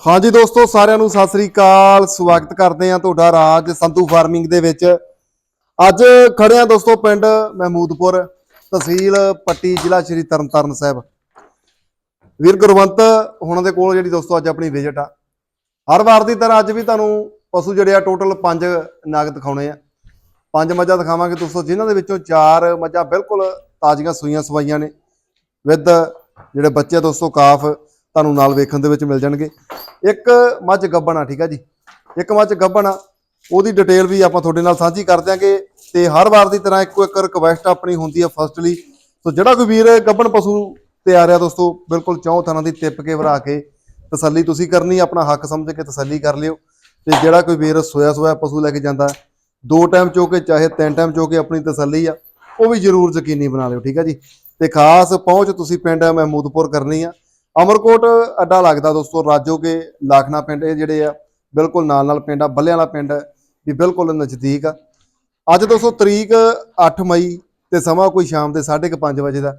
ਹਾਂਜੀ ਦੋਸਤੋ, ਸਾਰਿਆਂ ਨੂੰ ਸਤਿ ਸ੍ਰੀ ਅਕਾਲ। ਸਵਾਗਤ ਕਰਦੇ ਆ ਤੁਹਾਡਾ ਰਾਜ ਸੰਧੂ ਫਾਰਮਿੰਗ ਦੇ ਵਿੱਚ। ਅੱਜ ਖੜੇ ਆ ਦੋਸਤੋ ਪਿੰਡ ਮਹਿਮੂਦਪੁਰ, ਤਹਿਸੀਲ ਪੱਟੀ, ਜ਼ਿਲ੍ਹਾ ਸ਼੍ਰੀ ਤਰਨਤਾਰਨ ਸਾਹਿਬ। ਵੀਰ ਗੁਰਵੰਤ ਹੁਣਾਂ ਦੇ ਕੋਲ ਜਿਹੜੀ ਦੋਸਤੋ ਅੱਜ ਆਪਣੀ ਵਿਜ਼ਿਟ ਆ। ਹਰ ਵਾਰ ਦੀ ਤਰ੍ਹਾਂ ਅੱਜ ਵੀ ਤੁਹਾਨੂੰ ਪਸ਼ੂ ਜਿਹੜੇ ਆ ਟੋਟਲ 5 ਨਾਗ ਦਿਖਾਉਣੇ ਆ। ਪੰਜ ਮੱਝਾਂ ਦਿਖਾਵਾਂਗੇ ਦੋਸਤੋ, ਜਿਨ੍ਹਾਂ ਦੇ ਵਿੱਚੋਂ ਚਾਰ ਮੱਝਾਂ ਬਿਲਕੁਲ ਤਾਜ਼ੀਆਂ ਸੂਈਆਂ ਸਵਾਈਆਂ ਨੇ। ਵਿਦ ਜਿਹੜੇ ਬੱਚੇ ਦੋਸਤੋ ਕਾਫ ਤੁਹਾਨੂੰ ਨਾਲ ਵੇਖਣ ਦੇ ਵਿੱਚ ਮਿਲ ਜਾਣਗੇ। ਇੱਕ ਮੱਝ ਗੱਬਣ ਆ ਠੀਕ ਆ ਜੀ? ਇੱਕ ਮੱਝ ਗੱਬਣ ਆ ਉਹਦੀ ਡਿਟੇਲ ਵੀ ਆਪਾਂ ਤੁਹਾਡੇ ਨਾਲ ਸਾਂਝੀ ਕਰ ਦਿਆਂਗੇ ਤੇ ਹਰ ਵਾਰ ਦੀ ਤਰ੍ਹਾਂ ਇੱਕੋ ਇੱਕ ਰਿਕਵੈਸਟ ਆਪਣੀ ਹੁੰਦੀ ਆ ਫਸਟਲੀ ਸੋ ਜਿਹੜਾ ਕੋਈ ਵੀਰ ਗੱਬਣ ਪਸ਼ੂ ਤੇ ਆ ਰਿਹਾ ਦੋਸਤੋ, ਬਿਲਕੁਲ ਚੌਂ ਥਾਂ ਦੀ ਟਿੱਪ ਕੇ ਵਰਾ ਕੇ ਤਸੱਲੀ ਤੁਸੀਂ ਕਰਨੀ, ਆਪਣਾ ਹੱਕ ਸਮਝ ਕੇ ਤਸੱਲੀ ਕਰ ਲਿਓ। ਤੇ ਜਿਹੜਾ ਕੋਈ ਵੀਰ ਸੋਇਆ ਸੋਇਆ ਪਸ਼ੂ ਲੈ ਕੇ ਜਾਂਦਾ, ਦੋ ਟਾਈਮ ਚੋ ਕੇ ਚਾਹੇ ਤਿੰਨ ਟਾਈਮ ਚੋ ਕੇ ਆਪਣੀ ਤਸੱਲੀ ਆ, ਉਹ ਵੀ ਜ਼ਰੂਰ ਯਕੀਨੀ ਬਣਾ ਲਿਓ, ਠੀਕ ਆ ਜੀ? ਤੇ ਖਾਸ ਪਹੁੰਚ ਤੁਸੀਂ ਪਿੰਡ ਮਹਿਮੂਦਪੁਰ ਕਰਨੀ ਆ। ਅਮਰਕੋਟ ਅੱਡਾ ਲੱਗਦਾ ਦੋਸਤੋ ਰਾਜੋਗੇ ਲਾਖਣਾ ਪਿੰਡ ਇਹ ਜਿਹੜੇ ਆ ਬਿਲਕੁਲ ਨਾਲ ਨਾਲ ਪਿੰਡ ਆ ਬੱਲਿਆਂ ਵਾਲਾ ਪਿੰਡ ਵੀ ਬਿਲਕੁਲ ਨਜ਼ਦੀਕ ਆ। ਅੱਜ ਦੋਸਤੋ ਤਰੀਕ 8 ਮਈ ਤੇ ਸਮਾਂ ਕੋਈ ਸ਼ਾਮ ਦੇ 5:30 ਵਜੇ ਦਾ।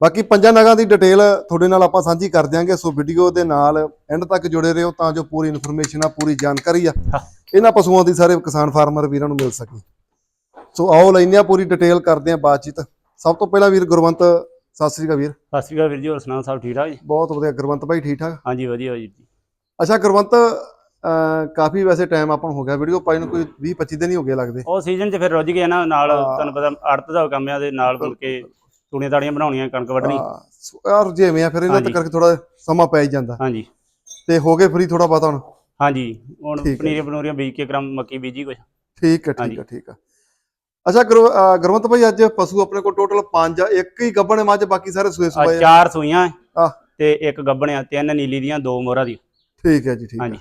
ਬਾਕੀ ਪੰਜਾਂ ਨਗਾਂ ਦੀ ਡਿਟੇਲ ਤੁਹਾਡੇ ਨਾਲ ਆਪਾਂ ਸਾਂਝੀ ਕਰ ਦਿਆਂਗੇ ਸੋ ਵੀਡੀਓ ਦੇ ਨਾਲ ਐਂਡ ਤੱਕ ਜੁੜੇ ਰਹੋ ਤਾਂ ਜੋ ਪੂਰੀ ਇਨਫੋਰਮੇਸ਼ਨ ਆ ਪੂਰੀ ਜਾਣਕਾਰੀ ਆ। ਇਹਨਾਂ ਪਸ਼ੂਆਂ ਦੀ ਸਾਰੇ ਕਿਸਾਨ ਫਾਰਮਰ ਵੀਰਾਂ ਨੂੰ ਮਿਲ ਸਕੇ। ਸੋ ਆਓ ਲੈਂਦੇ ਆ ਪੂਰੀ ਡਿਟੇਲ ਕਰਦੇ ਆ ਬਾਤਚੀਤ। ਸਭ ਤੋਂ ਪਹਿਲਾਂ ਵੀਰ ਗੁਰਵੰਤ ਸਤਿ ਸ੍ਰੀ ਅਕਾਲ ਵੀਰ। ਸਤਿ ਸ਼੍ਰੀ ਅਕਾਲ ਵੀਰ ਜੀ ਹੋਰ ਸੁਣਾਓ ਸਭ ਠੀਕ ਠਾਕ ਜੀ? ਬਹੁਤ ਵਧੀਆ ਗੁਰਵੰਤ ਭਾਈ ਠੀਕ ਠਾਕ? ਹਾਂਜੀ ਵਧੀਆ ਜੀ। ਅੱਛਾ ਗੁਰਵੰਤ ਕਾਫੀ ਵੈਸੇ ਟਾਈਮ ਆਪਾਂ ਨੂੰ ਹੋ ਗਿਆ ਵੀਡੀਓ ਪਾਈ ਨੂੰ ਕੋਈ 20 25 ਦਿਨ ਹੀ ਹੋ ਗਏ ਲੱਗਦੇ। ਉਹ ਸੀਜ਼ਨ 'ਚ ਫਿਰ ਰੁੱਝ ਗਏ ਨਾ ਨਾਲ। ਤੁਹਾਨੂੰ ਪਤਾ ਅੜਤ ਦਾ ਕੰਮ ਆ ਦੇ ਨਾਲ ਮਿਲ ਕੇ ਤੂੜੀਆਂ ਤਾੜੀਆਂ ਬਣਾਉਣੀਆਂ ਕਣਕ ਵੱਢਣੀ। ਯਾਰ ਜਿਵੇਂ ਆ ਫਿਰ ਇਹਨਾਂ ਤੇ ਹਾਂਜੀ। ਕਰਕੇ ਥੋੜਾ ਸਮਾਂ ਪੈ ਜਾਂਦਾ। ਹਾਂਜੀ। ਤੇ ਹੋ ਗਏ ਫਰੀ ਥੋੜਾ ਪਤਾ ਹੁਣ। ਹਾਂਜੀ ਹੁਣ। ਪਨੀਰੀਆਂ ਪਨੂਰੀਆਂ ਬੀਜ ਕੇ ਕ੍ਰਮ ਮੱਕੀ ਬੀਜੀ ਕੁਛ। ਠੀਕ ਹੈ ਠੀਕ। ਹੈ ਠੀਕ ਹੈ। ਅੱਛਾ ਗੁਰ- ਅਹ ਗੁਰਵੰਤ ਭਾਈ ਅੱਜ ਪਸ਼ੂ ਆਪਣੇ ਕੋਲ ਟੋਟਲ 5 ਆ ਇੱਕ ਹੀ ਗੱਬਣ ਮੱਝ ਬਾਕੀ ਸਾਰੇ ਸੂਏ ਸੂਏ ਆ। ਚਾਰ ਸੂਈਆਂ ਆਹ। ਤੇ ਇੱਕ ਗੱਬਣਿਆ ਤਿੰਨ ਨੀਲੀ ਦੀਆਂ ਦੋ ਮੋਹਰਾਂ ਦੀ ਠੀਕ ਹੈ ਜੀ ਠੀਕ ਹੈ। ਹਾਂਜੀ।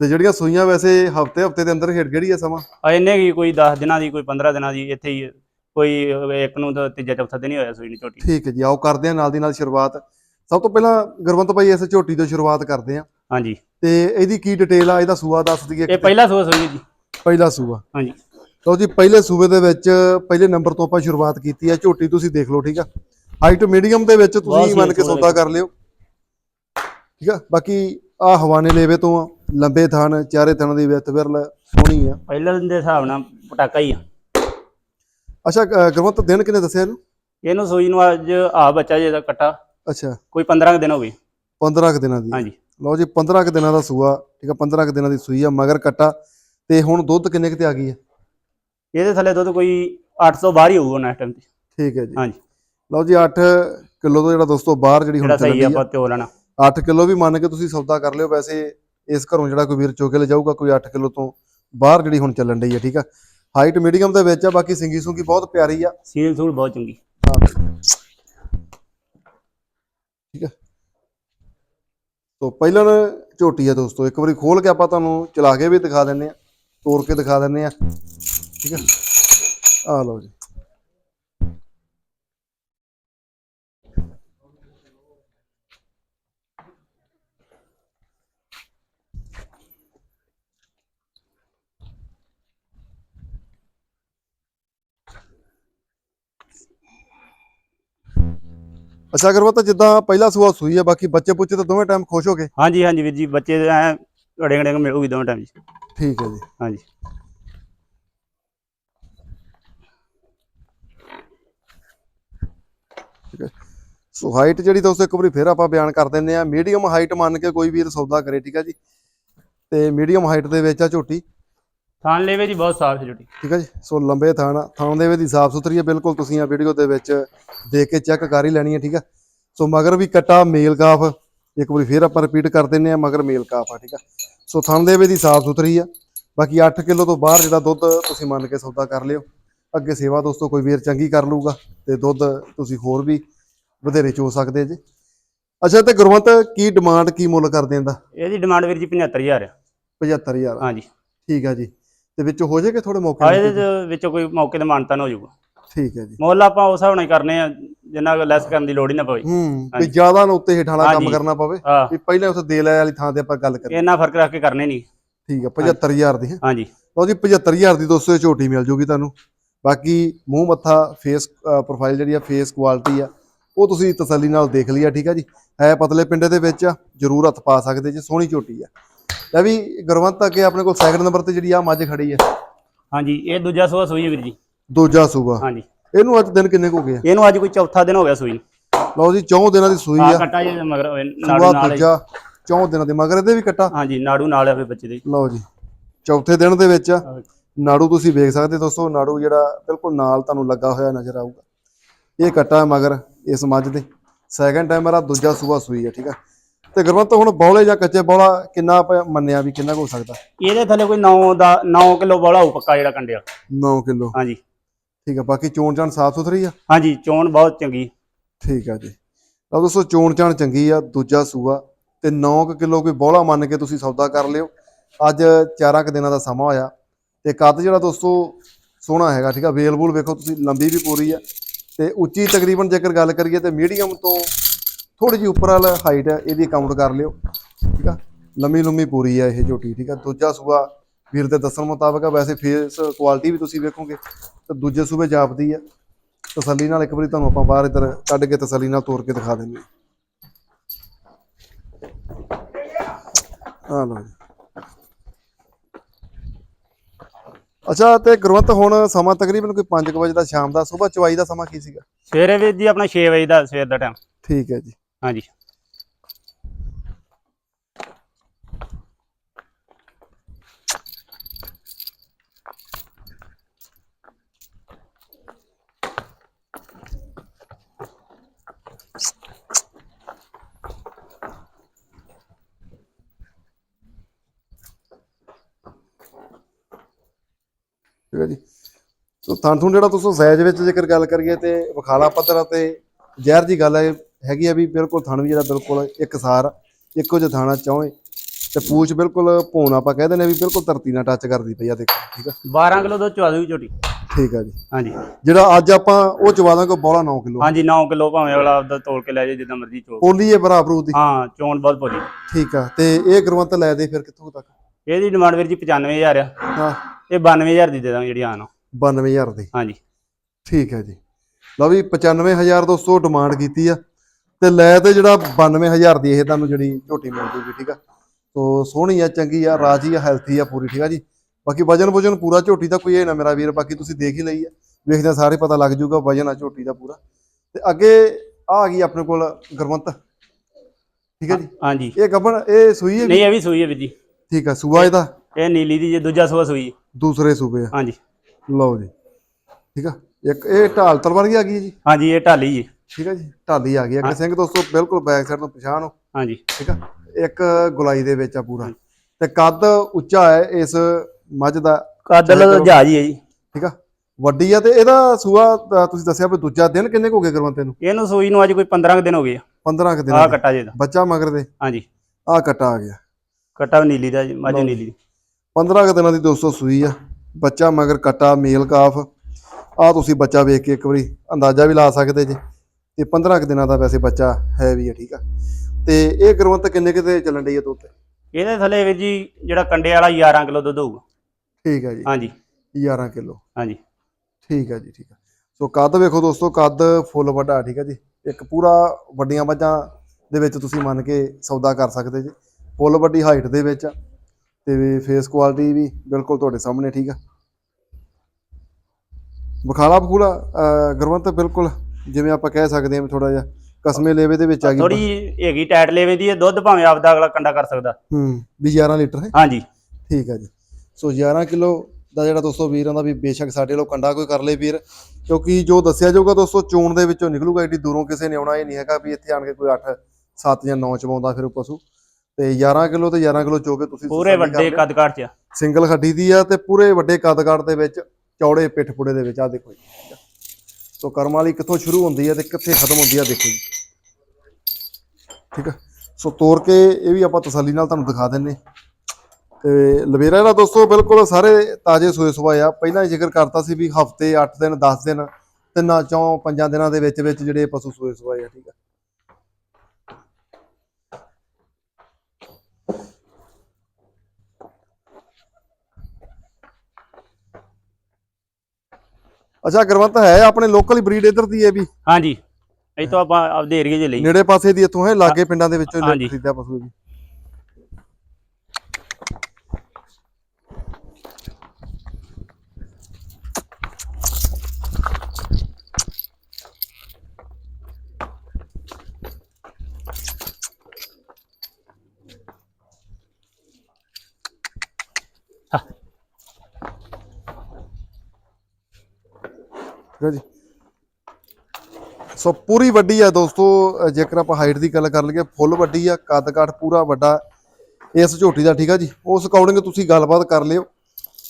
ਤੇ ਜਿਹੜੀਆਂ ਸੂਈਆਂ ਵੈਸੇ ਹਫ਼ਤੇ ਹਫ਼ਤੇ ਦੇ ਅੰਦਰ ਖੇਡ ਗੜੀ ਆ ਸਮਾਂ? ਆ ਇੰਨੇ ਕੀ ਕੋਈ 10 ਦਿਨਾਂ ਦੀ ਕੋਈ 15 ਦਿਨਾਂ ਦੀ ਇੱਥੇ ਹੀ ਕੋਈ ਇੱਕ ਨੂੰ ਤਾਂ ਤੀਜਾ ਚੌਥਾ ਦਿਨ ਹੀ ਹੋਇਆ ਸੂਈ ਨੂੰ ਝੋਟੀ ਠੀਕ ਹੈ ਜੀ ਆਓ ਕਰਦੇ ਆ ਨਾਲ ਦੀ ਨਾਲ ਸ਼ੁਰੂਆਤ। ਸਭ ਤੋਂ ਪਹਿਲਾਂ ਗੁਰਵੰਤ ਭਾਈ ਇਸ ਝੋਟੀ ਤੋਂ ਸ਼ੁਰੂਆਤ ਕਰਦੇ ਆ ਹਾਂਜੀ। ਤੇ ਇਹਦੀ ਕੀ ਡਿਟੇਲ ਆ? ਇਹਦਾ ਸੂਆ ਦੱਸ ਦਈਏ ਇਹ ਪਹਿਲਾ ਸੂਆ ਸੂਈ ਜੀ। ਪਹਿਲਾ ਸੂਆ। ਹਾਂਜੀ। ਲਓ ਜੀ ਪਹਿਲੇ ਸੂਬੇ ਦੇ ਵਿੱਚ ਪਹਿਲੇ ਨੰਬਰ ਤੋਂ ਆਪਾਂ ਸ਼ੁਰੂਆਤ ਕੀਤੀ ਹੈ ਝੋਟੀ ਤੁਸੀਂ ਦੇਖ ਲਓ ਠੀਕ ਆ? ਹਾਈਟ ਮੀਡੀਅਮ ਦੇ ਵਿੱਚ ਤੁਸੀਂ ਮੰਨ ਕੇ ਸੌਦਾ ਕਰ ਲਿਓ। ਠੀਕ ਆ? ਬਾਕੀ ਆ ਹਵਾਨੇ ਲੇਵੇ ਤੋਂ ਆ ਲੰਬੇ ਥਣ ਚਾਰੇ ਥਣ ਦੀ ਵਿੱਥ ਵਿਰਲ ਸੋਹਣੀ ਆ। ਪਹਿਲਾਂ ਦੇ ਹਿਸਾਬ ਨਾਲ ਪਟਾਕਾ ਹੀ ਆ। ਅੱਛਾ ਅ, ਗੁਰਵੰਤ ਦਿਨ ਕਿਨੇ ਦੱਸਿਆ ਇਹਨੂੰ? ਇਹਨੂੰ ਸੂਈ ਨੂੰ ਅੱਜ ਆ ਬੱਚਾ ਜੇ ਦਾ ਕੱਟਾ। ਅੱਛਾ। ਕੋਈ 15 ਕੁ ਦਿਨ ਹੋ ਗਏ। 15 ਕੁ ਦਿਨਾਂ ਦੀ। ਹਾਂਜੀ। ਲਓ ਜੀ 15 ਕੁ ਦਿਨਾਂ ਦਾ ਸੂਆ ਠੀਕ ਆ? 15 ਕੁ ਦਿਨਾਂ ਦੀ ਸੂਈ ਆ ਮਗਰ ਕੱਟਾ। ਤੇ ਹੁਣ ਦੁੱਧ ਕਿੰਨੇ ਕੁ ਤੇ ਆ ਗਈ ਹੈ ਇਹਦੇ ਥੱਲੇ ਦੁੱਧ ਕੋਈ 800 ਬਾਹਰ ਹੀ ਹੋਊਗਾ ਨੈਕਸਟ ਟਾਈਮ ਤੇ। ਠੀਕ ਹੈ ਜੀ। ਹਾਂਜੀ। ਲਓ ਜੀ 8 ਕਿਲੋ ਤੋਂ ਜਿਹੜਾ ਦੋਸਤੋ ਬਾਹਰ ਜਿਹੜੀ ਹੁਣ ਚੱਲਦੀ ਆ। ਆ ਆਪਾਂ ਤਿਓ ਲੈਣਾ। 8 ਕਿਲੋ ਵੀ ਮੰਨ ਕੇ ਤੁਸੀਂ ਸੌਦਾ ਕਰ ਲਿਓ। ਵੈਸੇ ਇਸ ਘਰੋਂ ਜਿਹੜਾ ਕੋਈ ਵੀਰ ਚੋਕੇ ਲੈ ਜਾਊਗਾ ਕੋਈ 8 ਕਿਲੋ ਤੋਂ ਬਾਹਰ ਜਿਹੜੀ ਹੁਣ ਚੱਲਣ ਡਈ ਹੈ ਠੀਕ ਆ? ਹਾਈਟ ਮੀਡੀਅਮ ਦੇ ਵਿੱਚ ਆ ਬਾਕੀ ਸਿੰਗੀ ਸੁੰਗੀ ਬਹੁਤ ਪਿਆਰੀ ਆ। ਸੀਲ ਸੂਲ ਬਹੁਤ ਚੰਗੀ। ਠੀਕ ਆ। ਤੋਂ ਪਹਿਲਾਂ ਨਾ ਝੋਟੀ ਆ ਦੋਸਤੋ ਇੱਕ ਵਾਰੀ ਖੋਲ ਕੇ ਆਪਾਂ ਤੁਹਾਨੂੰ ਚਲਾ ਕੇ ਵੀ ਦਿਖਾ ਦਿੰਨੇ ਆ ਤੋੜ ਕੇ ਦਿਖਾ ਦਿੰਨੇ ਆ। ਠੀਕ ਆ? ਆ ਲਓ ਜੀ। ਅੱਛਾ ਕਰਵਾ ਤਾਂ ਜਿੱਦਾਂ ਪਹਿਲਾ ਸੂਆ ਸੂਈ ਆ ਬਾਕੀ ਬੱਚੇ ਪੁੱਚੇ ਤਾਂ ਦੋਵੇਂ ਟਾਈਮ ਖੁਸ਼ ਹੋ ਗਏ? ਹਾਂਜੀ ਹਾਂਜੀ ਵੀਰ ਜੀ ਬੱਚੇ ਐ ਅੜੇ ਅੜੇ ਮਿਲੂਗੀ ਦੋਵੇਂ ਟਾਈਮ ਜੀ। ਠੀਕ ਹੈ ਜੀ। ਹਾਂਜੀ। ਸੋ ਹਾਈਟ ਜਿਹੜੀ ਦੋਸਤੋ ਇੱਕ ਵਾਰੀ ਫਿਰ ਆਪਾਂ ਬਿਆਨ ਕਰ ਦਿੰਨੇ ਆ ਮੀਡੀਅਮ ਹਾਈਟ ਮੰਨ ਕੇ ਕੋਈ ਵੀਰ ਸੌਦਾ ਕਰੇ ਠੀਕ ਆ ਜੀ? ਤੇ ਮੀਡੀਅਮ ਹਾਈਟ ਦੇ ਵਿੱਚ ਆ ਝੋਟੀ। ਥਾਣ ਲੈਵੇ ਜੀ ਬਹੁਤ ਸਾਫ਼ ਛੋਟੀ ਠੀਕ ਆ ਜੀ? ਸੋ ਲੰਬੇ ਆ। ਥਾਣ ਦੇ ਵਿੱਚ ਦੀ ਸਾਫ਼ ਸੁਥਰੀ ਹੈ ਬਿਲਕੁਲ ਤੁਸੀਂ ਆ ਵੀਡੀਓ ਦੇ ਵਿੱਚ ਦੇਖ ਕੇ ਚੈੱਕ ਕਰ ਹੀ ਲੈਣੀ ਹੈ ਠੀਕ ਆ? ਸੋ ਮਗਰ ਵੀ ਕਟਾ ਮੇਲ ਕਾਫ। ਇੱਕ ਵਾਰੀ ਫਿਰ ਆਪਾਂ ਰਿਪੀਟ ਕਰ ਦਿੰਨੇ ਆ ਮਗਰ ਮੇਲ ਕਾਫ ਆ ਠੀਕ ਆ? ਸੋ ਥਣ ਦੇ ਵਿੱਚ ਦੀ ਸਾਫ਼ ਸੁਥਰੀ ਆ। ਬਾਕੀ 8 ਕਿਲੋ ਤੋਂ ਬਾਹਰ ਜਿਹੜਾ ਦੁੱਧ ਤੁਸੀਂ ਮੰਨ ਕੇ ਸੌਦਾ ਕਰ ਲਿਓ। ਅੱਗੇ ਸੇਵਾ ਦੋਸਤੋ ਕੋਈ ਵੀਰ ਚੰਗੀ ਕਰ ਲੂਗਾ ਤੇ ਦੁੱਧ ਤੁਸੀਂ ਹੋਰ ਵੀ ਵਧੇਰੇ ਚੋ ਸਕਦੇ ਜੀ। ਅੱਛਾ ਤੇ ਗੁਰਵੰਤ ਕੀ ਡਿਮਾਂਡ ਕੀ ਮੁੱਲ ਕਰਦੇ ਇਹਦਾ ਇਹਦੀ ਡਿਮਾਂਡ ਵੀਰ ਜੀ 75000 ਆ। 75000 ਹਾਂਜੀ। ਠੀਕ ਆ ਜੀ। ਤੇ ਵਿੱਚ ਹੋ ਜਾਏਗੇ ਥੋੜੇ ਮੌਕੇ ਨਾਲ? ਇਹਦੇ ਚ ਵਿੱਚੋਂ ਕੋਈ ਮੌਕੇ ਤੇ ਮਾਨਤਾ ਨਾ ਹੋ ਜਾਊਗਾ। ਠੀਕ ਹੈ ਜੀ। ਮੁੱਲ ਆਪਾਂ ਉਸ ਹਿਸਾਬ ਨਾਲ ਹੀ ਕਰਨੇ ਆ ਜਿੰਨਾ ਕੁ ਲੈਸ ਕਰਨ ਦੀ ਲੋੜ ਹੀ ਨਾ ਪਵੇ। ਹੂੰ ਵੀ ਹਾਂਜੀ। ਜ਼ਿਆਦਾ ਨਾ ਉੱਤੇ ਹੇਠਾਂ ਵਾਲਾ ਕੰਮ। ਕਰਨਾ ਪਵੇ ਹਾਂ। ਵੀ ਪਹਿਲਾਂ ਉੱਥੇ ਦੇ ਲੈ ਵਾਲੀ ਥਾਂ ਤੇ ਆਪਾਂ ਗੱਲ ਕਰੀਏ। ਇੰਨਾ ਫ਼ਰਕ ਰੱਖ ਕੇ ਕਰਨੇ ਨਹੀਂ। ਠੀਕ ਆ 75000 ਦੀ ਹੈ। ਹਾਂਜੀ। ਲਓ ਜੀ 75000 ਦੀ ਦੋਸਤੋ ਝੋਟੀ ਮਿਲ ਜੂਗੀ ਤੁਹਾਨੂੰ। ਬਾਕੀ ਮੂੰਹ ਮੱਥਾ ਫੇਸ ਪ੍ਰੋਫਾਈਲ ਜਿਹੜੀ ਆ ਫੇਸ ਕੁਆਲਿਟੀ ਆ ਉਹ ਤੁਸੀਂ ਤਸੱਲੀ ਨਾਲ ਦੇਖ ਲਿਆ ਠੀਕ ਆ ਜੀ। ਹੈ ਪਤਲੇ ਪਿੰਡੇ ਦੇ ਵਿੱਚ ਜਰੂਰ ਹੱਥ ਪਾ ਸਕਦੇ ਜੀ ਸੋਹਣੀ ਝੋਟੀ ਆ। ਲੈ ਵੀ ਗੁਰਵੰਤ ਅੱਗੇ ਆਪਣੇ ਕੋਲ ਸੈਕਿੰਡ ਨੰਬਰ ਤੇ ਜਿਹੜੀ ਆ ਮੱਝ ਖੜੀ ਆ। ਹਾਂਜੀ ਇਹ ਦੂਜਾ ਸੂਆ ਸੂਈ ਹੈ ਵੀਰ ਜੀ। ਦੂਜਾ ਸੂਬਾ ਹਾਂਜੀ। ਇਹਨੂੰ ਅੱਜ ਦਿਨ ਕਿੰਨੇ ਹੋ ਗਏ ਆ? ਇਹਨੂੰ ਅੱਜ ਕੋਈ ਚੌਥਾ ਦਿਨ ਹੋ ਗਿਆ ਸੂਈ ਲਓ ਜੀ ਚੌਂ ਦਿਨਾਂ ਦੀ ਸੂਈ ਆ। ਕੱਟਾ ਜੇ ਮਗਰ ਸੂਆ ਨਾੜੂ ਨਾਲ। ਦੂਜਾ ਚੌਂ ਦਿਨਾਂ ਦੇ ਮਗਰ ਇਹਦੇ ਵੀ ਕੱਟਾ। ਹਾਂਜੀ ਨਾੜੂ ਨਾਲ ਆ ਫਿਰ ਬੱਚੇ ਦੇ। ਲਓ ਜੀ ਚੌਥੇ ਦਿਨ ਦੇ ਵਿੱਚ ਨਾੜੂ ਤੁਸੀਂ ਵੇਖ ਸਕਦੇ ਦੋਸਤੋ ਨਾੜੂ ਜਿਹੜਾ ਬਿਲਕੁਲ ਨਾਲ ਤੁਹਾਨੂੰ ਲੱਗਾ ਹੋਇਆ ਨਜ਼ਰ ਆਊਗਾ। ਇਹ ਕੱਟਾ ਮਗਰ। ਇਸ ਮੱਝ ਦੇ। ਸੈਕੰਡ ਟਾਈਮ ਮੇਰਾ ਦੂਜਾ ਸੂਆ ਸੂਈ ਹੈ ਠੀਕ ਆ। ਤੇ ਗੁਰਵੰਤ ਹੁਣ ਬੌਲੇ ਜਾਂ ਕੱਚੇ ਬੌਲਾ ਕਿੰਨਾ ਆਪਾਂ ਮੰਨਿਆ ਵੀ ਕਿੰਨਾ ਕੁ ਹੋ ਸਕਦਾ? ਇਹਦੇ ਥੱਲੇ ਕੋਈ 9 ਦਾ 9 ਕਿਲੋ ਬੋਲਾ ਹੋਊ ਪੱਕਾ ਜਿਹੜਾ ਕੰਡਿਆ। 9 ਕਿਲੋ। ਹਾਂਜੀ। ਠੀਕ ਆ ਬਾਕੀ ਚੋਣ ਚਾਣ ਸਾਫ਼ ਸੁਥਰੀ ਆ? ਹਾਂਜੀ ਚੋਣ ਬਹੁਤ ਚੰਗੀ ਠੀਕ ਆ ਜੀ। ਲਓ ਦੋਸਤੋ ਚੋਣ ਚਾਣ ਚੰਗੀ ਆ ਦੂਜਾ ਸੂਆ। ਤੇ 9 ਕਿਲੋ ਕੋਈ ਬੌਲਾ ਮੰਨ ਕੇ ਤੁਸੀਂ ਸੌਦਾ ਕਰ ਲਿਓ। ਅੱਜ ਚਾਰਾਂ ਕੁ ਦਿਨਾਂ ਦਾ ਸਮਾਂ ਹੋਇਆ। ਤੇ ਕੱਦ ਜਿਹੜਾ ਦੋਸਤੋ ਸੋਹਣਾ ਹੈਗਾ ਠੀਕ ਆ। ਵੇਲ ਵੂਲ ਵੇਖੋ ਤੁਸੀਂ ਲੰਬੀ ਵੀ ਪੂਰੀ ਆ। ਤੇ ਉੱਚੀ ਤਕਰੀਬਨ ਜੇਕਰ ਗੱਲ ਕਰੀਏ ਤੇ ਮੀਡੀਅਮ ਤੋਂ ਥੋੜੀ ਜਿਹੀ ਉੱਪਰ ਵਾਲ ਹਾਈਟ ਹੈ, ਇਹਦੀ ਕਾਊਂਟ ਕਰ ਲਿਓ, ਠੀਕ ਆ? ਲੰਮੀ ਲੰਮੀ ਪੂਰੀ ਹੈ ਇਹ ਝੋਟੀ, ਠੀਕ ਆ? ਦੂਜਾ ਸੂਆ ਵੀਰ ਦੇ ਦੱਸਣ ਮੁਤਾਬਕ ਆ, ਵੈਸੇ ਫੇਸ ਕੁਆਲਿਟੀ ਵੀ ਤੁਸੀਂ ਵੇਖੋਗੇ, ਤੇ ਦੂਜੇ ਸੂਬੇ ਜਾਪਦੀ ਆ। ਤਸੱਲੀ ਨਾਲ ਇੱਕ ਵਾਰੀ ਤੁਹਾਨੂੰ ਆਪਾਂ ਬਾਹਰ ਇੱਧਰ ਕੱਢ ਕੇ ਤਸੱਲੀ ਨਾਲ ਤੋੜ ਕੇ ਦਿਖਾ ਦਿੰਦੇ ਹਾਂ। ਆ ਲਓ ਜੀ ਅੱਛਾ ਤੇ ਗੁਰਵੰਤ ਹੁਣ ਸਮਾਂ ਤਕਰੀਬਨ ਕੋਈ 5 ਵਜੇ ਦਾ ਸ਼ਾਮ ਦਾ ਸਵੇਰ ਚਵਾਈ ਦਾ ਸਮਾਂ ਕੀ ਸੀਗਾ? ਸਵੇਰੇ ਵੀਰ ਜੀ ਆਪਣਾ 6 ਵਜੇ ਦਾ ਸਵੇਰ ਦਾ ਟਾਈਮ ਠੀਕ ਹੈ ਜੀ। ਹਾਂਜੀ ਠੀਕ ਹੈ ਜੀ ਸੋ ਥਣ ਥੁਣ ਜਿਹੜਾ ਤੁਸੀਂ ਸਾਈਜ਼ ਵਿੱਚ ਜੇਕਰ ਗੱਲ ਕਰੀਏ ਤੇ ਵਿਖਾਲਾ ਪੱਧਰ ਤੇ ਜ਼ਹਿਰ ਦੀ ਗੱਲ ਹੈ ਹੈਗੀ ਆ ਵੀ ਬਿਲਕੁਲ ਥਣ ਵੀ ਜਿਹੜਾ ਬਿਲਕੁਲ ਇੱਕਸਾਰ ਇੱਕੋ ਜਿਹਾ ਥਾਣਾ ਚਾਹੇ। ਤੇ ਪੂਛ ਬਿਲਕੁਲ ਭੋਣ ਆਪਾਂ ਕਹਿ ਦਿੰਦੇ ਆ ਵੀ ਬਿਲਕੁਲ ਧਰਤੀ ਨਾਲ ਟੱਚ ਕਰਦੀ ਪਈ ਆ ਦੇਖੋ ਠੀਕ ਆ? 12 ਕਿਲੋ ਦੁੱਧ ਚਵਾ ਦੂਗੀ ਝੋਟੀ। ਠੀਕ ਆ ਜੀ। ਹਾਂਜੀ। ਜਿਹੜਾ ਅੱਜ ਆਪਾਂ ਉਹ ਚਵਾ ਦਾਂਗੇ ਬੋਲਾ 9 ਕਿਲੋ। ਹਾਂਜੀ 9 ਕਿਲੋ ਭਾਵੇਂ ਅਗਲਾ ਆਪਦਾ ਤੋਲ ਕੇ ਲੈ ਜਾਏ ਜਿੱਦਾਂ ਮਰਜ਼ੀ ਚੋਲ। ਪੋਲੀ ਹੈ ਬਰਾਬਰ ਦੀ ਹਾਂ ਚੋਣ ਬਹੁਤ ਭੋਲੀ ਠੀਕ ਆ ਤੇ ਇਹ ਗੁਰਵੰਤ ਲੈ ਦੇ ਫਿਰ ਕਿੱਥੋਂ ਤੱਕ? ਇਹਦੀ ਡਿਮਾਂਡ ਵੀਰ ਜੀ 95000 ਆ। ਹਾਂ। ਇਹ 92000 ਦੀ ਦੇ ਦਾਂਗੇ ਜਿਹੜੀ ਆਨ 92000 ਦੀ। ਹਾਂਜੀ। ਠੀਕ ਹੈ ਜੀ। ਲਓ ਵੀ 95000 ਦੋਸਤੋ ਡਿਮਾਂਡ ਕੀਤੀ ਆ। ਤੇ ਲੈ ਤੇ ਜਿਹੜਾ 92000 ਦੀ ਇਹ ਤੁਹਾਨੂੰ ਜਿਹੜੀ ਝੋਟੀ ਮਿਲ ਜੂਗੀ ਠੀਕ ਆ। ਸੋ ਸੋਹਣੀ ਆ ਚੰਗੀ ਆ ਰਾਜੀ ਆ ਹੈਲਥੀ ਆ ਪੂਰੀ ਠੀਕ ਆ ਜੀ। ਬਾਕੀ ਵਜਨ ਵਜਨ ਪੂਰਾ ਝੋਟੀ ਦਾ ਕੋਈ ਇਹ ਨਾ ਮੇਰਾ ਵੀਰ ਬਾਕੀ ਤੁਸੀਂ ਦੇਖ ਹੀ ਲਈ ਆ। ਵੇਖਦੇ ਸਾਰੇ ਪਤਾ ਲੱਗ ਜੂਗਾ ਵਜਨ ਆ ਝੋਟੀ ਦਾ ਪੂਰਾ। ਤੇ ਅੱਗੇ ਆ ਗਈ ਆਪਣੇ ਕੋਲ ਗੁਰਵੰਤ ਠੀਕ ਹੈ ਜੀ। ਹਾਂਜੀ। ਇਹ ਗੱਬਣ ਇਹ ਸੂਈ ਹੈ ਨਹੀਂ ਇਹ ਵੀ ਸੂਈ ਹੈ ਵੀਰ ਜੀ। ਠੀਕ ਆ ਸੂਆ ਇਹਦਾ? ਇਹ ਨੀਲੀ ਦੀ ਜੇ ਦੂਜਾ ਸੂਆ ਸੂਈ। ਦੂਸਰੇ ਸੂਬੇ ਆ। ਹਾਂਜੀ। ਲਓ ਜੀ। ਠੀਕ ਆ? ਇੱਕ ਇਹ ਢਾਲ ਤਲਵਾਰ ਕੀ ਆ ਗਈ ਹੈ ਜੀ? ਹਾਂਜੀ ਇਹ ਢਾਲੀ ਜੀ। ਠੀਕ ਆ ਜੀ? ਢਾਲੀ ਆ ਗਈ। ਅੱਗੇ ਸਿੰਘ ਦੋਸਤੋ ਬਿਲਕੁਲ ਬੈਕ ਸਾਈਡ ਤੋਂ ਪਛਾਣੋ। ਹਾਂਜੀ। ਠੀਕ ਆ? ਇੱਕ ਗੁਲਾਈ ਦੇ ਵਿੱਚ ਆ ਪੂਰਾ। ਤੇ ਕੱਦ ਉੱਚਾ ਹੈ ਇਸ ਮੱਝ ਦਾ। ਕਾਦਲ ਜਹਾਜ ਹੀ ਹੈ ਜੀ। ਠੀਕ ਆ? ਵੱਡੀ ਆ ਤੇ ਇਹਦਾ ਸੂਆ ਤੁਸੀਂ ਦੱਸਿਆ ਵੀ ਦੂਜਾ ਦਿਨ ਕਿੰਨੇ ਕੁ ਹੋ ਗਏ ਗੁਰਵੰਤੇ ਨੂੰ? ਇਹਨੂੰ ਸੂਈ ਨੂੰ ਅੱਜ ਕੋਈ 15 ਕੁ ਦਿਨ ਹੋ ਗਏ ਆ। 15 ਕੁ ਦਿਨਾਂ ਦਾ ਕੱਟਾ ਜੇ ਦਾ ਬੱਚਾ ਮਗਰ ਦੇ। ਹਾਂਜੀ। ਆ ਕੱਟਾ ਆ ਗਿਆ। ਕੱਟਾ ਵੀ ਨੀਲੀ ਦਾ ਜੀ, ਮੱਝ। ਨੀਲੀ ਦੀ। 15 ਕੁ ਦਿਨਾਂ ਦੀ ਦੋਸਤੋ ਸੂਈ ਆ। ਬੱਚਾ ਮਗਰ ਕੱਟਾ ਮੇਲ ਕਾਫ। ਆ ਤੁਸੀਂ ਬੱਚਾ ਵੇਖ ਕੇ ਇੱਕ ਵਾਰੀ ਅੰਦਾਜ਼ਾ ਵੀ ਲਾ ਸਕਦੇ ਜੇ। ਤੇ 15 ਕੁ ਦਿਨਾਂ ਦਾ ਵੈਸੇ ਬੱਚਾ ਹੈ ਵੀ ਆ ਠੀਕ ਆ। ਤੇ ਇਹ ਗੁਰਵੰਤ ਕਿੰਨੇ ਕਿਤੇ ਚੱਲਣ ਡਈ ਆ ਦੁੱਧ? ਇਹਦੇ ਥੱਲੇ ਵੀਰ ਜੀ ਜਿਹੜਾ ਕੰਡੇ ਵਾਲਾ 11 ਕਿਲੋ ਦੁੱਧ ਹੋਊਗਾ। ਠੀਕ ਆ ਜੀ। ਹਾਂਜੀ। 11 ਕਿਲੋ। ਹਾਂਜੀ। ਠੀਕ ਹੈ ਜੀ ਠੀਕ ਹੈ ਸੋ ਕੱਦ ਵੇਖੋ ਦੋਸਤੋ ਕੱਦ ਫੁੱਲ ਵੱਡਾ ਠੀਕ ਹੈ ਜੀ। ਇੱਕ ਪੂਰਾ ਵੱਡੀਆਂ ਮੱਝਾਂ ਦੇ ਵਿੱਚ ਤੁਸੀਂ ਮੰਨ ਕੇ ਸੌਦਾ ਕਰ ਸਕਦੇ ਜੀ। ਫੁੱਲ ਵੱਡੀ ਹਾਈਟ ਦੇ ਵਿੱਚ ਆ। ਤੇ ਫੇਸ ਕੁਆਲਿਟੀ ਵੀ ਬਿਲਕੁਲ ਤੁਹਾਡੇ ਸਾਹਮਣੇ ਠੀਕ ਆ। ਬਖਾਲਾ ਬਖੂਲਾ ਗੁਰਵੰਤ ਬਿਲਕੁਲ ਜਿਵੇਂ ਆਪਾਂ ਕਹਿ ਸਕਦੇ ਹਾਂ ਥੋੜਾ ਜਿਹਾ ਕਸਮੇ ਲੇਵੇ ਦੇ ਵਿੱਚ ਆ ਗਈ ਥੋੜੀ ਹੈਗੀ ਟਾਈਟ ਲੇਵੇ ਦੀ ਹੈ ਦੁੱਧ ਭਾਵੇਂ ਆਪਦਾ ਅਗਲਾ ਕੰਡਾ ਕਰ ਸਕਦਾ। ਹੂੰ ਵੀ 11 ਲੀਟਰ ਹੈ? ਹਾਂਜੀ। ਠੀਕ ਹੈ ਜੀ। ਸੋ 11 ਕਿਲੋ ਦਾ ਜਿਹੜਾ ਦੋਸਤੋ ਵੀਰ ਆਂਦਾ ਵੀ ਬੇਸ਼ੱਕ ਸਾਡੇ ਲੋ ਕੰਡਾ ਕੋਈ ਕਰ ਲੇ ਵੀਰ ਕਿਉਂਕਿ ਜੋ ਦੱਸਿਆ ਜਾਊਗਾ ਦੋਸਤੋ ਚੋਣ ਦੇ ਵਿੱਚੋਂ ਨਿਕਲੂਗਾ ਏਡੀ ਦੂਰੋਂ ਕਿਸੇ ਨੇ ਆਉਣਾ ਇਹ ਨਹੀਂ ਹੈਗਾ ਵੀ ਇੱਥੇ ਆਣ ਕੇ ਕੋਈ 8 7 ਜਾਂ 9 ਚਵਾਉਂਦਾ ਫਿਰ ਉਹ ਪਸ਼ੂ। ਤੇ 11 ਕਿਲੋ ਤੇ 11 ਕਿਲੋ ਚੋ ਕੇ ਤੁਸੀਂ ਪੂਰੇ ਵੱਡੇ ਲਿਓ। ਕੱਦ ਕਾਠ ਚ। ਸਿੰਗਲ ਖੱਡੀ ਦੀ ਆ ਤੇ ਪੂਰੇ ਵੱਡੇ ਕੱਦ-ਕਾਠ ਦੇ ਵਿੱਚ ਚੌੜੇ ਪਿੱਠ ਪੁੜੇ ਦੇ ਵਿੱਚ ਆ ਦੇਖੋ ਜੀ। ਸੋ ਕਰਮ ਵਾਲੀ ਕਿੱਥੋਂ ਸ਼ੁਰੂ ਹੁੰਦੀ ਹੈ ਤੇ ਕਿੱਥੇ ਖਤਮ ਹੁੰਦੀ ਆ ਦੇਖੋ ਜੀ ਠੀਕ ਆ ਸੋ ਤੋੜ ਕੇ ਇਹ ਵੀ ਆਪਾਂ ਤਸੱਲੀ ਨਾਲ ਤੁਹਾਨੂੰ ਦਿਖਾ ਦਿੰਨੇ ਤੇ ਲਵੇਰਾ ਇਹਦਾ ਦੋਸਤੋ ਬਿਲਕੁਲ ਸਾਰੇ ਤਾਜ਼ੇ ਸੋਏ ਸੁਭਾਏ ਆ ਪਹਿਲਾਂ ਹੀ ਜ਼ਿਕਰ ਕਰਤਾ ਸੀ ਵੀ ਹਫ਼ਤੇ 8 ਦਿਨ 10 ਦਿਨ ਤਿੰਨਾਂ ਚੋਂ ਪੰਜਾਂ ਦਿਨਾਂ ਦੇ ਵਿੱਚ ਵਿੱਚ ਜਿਹੜੇ ਪਸ਼ੂ ਸੋਏ ਸੁਭਾਏ ਆ ਠੀਕ ਆ ਅੱਛਾ ਗੁਰਵੰਤ ਹੈ ਆਪਣੇ ਲੋਕਲ ਬਰੀਡ ਇਧਰ ਦੀ ਹੈ ਵੀ। ਹਾਂਜੀ ਇਹ ਤੋਂ ਆਪਾਂ ਆਪਦੇ ਏਰੀਏ 'ਚ ਲਈ। ਨੇੜੇ ਪਾਸੇ ਦੀ ਇੱਥੋਂ ਹੈ ਲਾਗੇ ਪਿੰਡਾਂ ਦੇ ਵਿੱਚੋਂ। ਖਰੀਦਿਆ ਪਸ਼ੂ ਜੀ ਠੀਕ ਹੈ ਜੀ। ਸੋ ਪੂਰੀ ਵੱਡੀ ਆ ਦੋਸਤੋ ਜੇਕਰ ਆਪਾਂ ਹਾਈਟ ਦੀ ਗੱਲ ਕਰ ਲਈਏ, ਫੁੱਲ ਵੱਡੀ ਆ ਕੱਦ ਕਾਠ ਪੂਰਾ ਵੱਡਾ, ਇਸ ਝੋਟੀ ਦਾ, ਠੀਕ ਆ ਜੀ। ਉਸ ਅਕੋਰਡਿੰਗ ਤੁਸੀਂ ਗੱਲਬਾਤ ਕਰ ਲਿਓ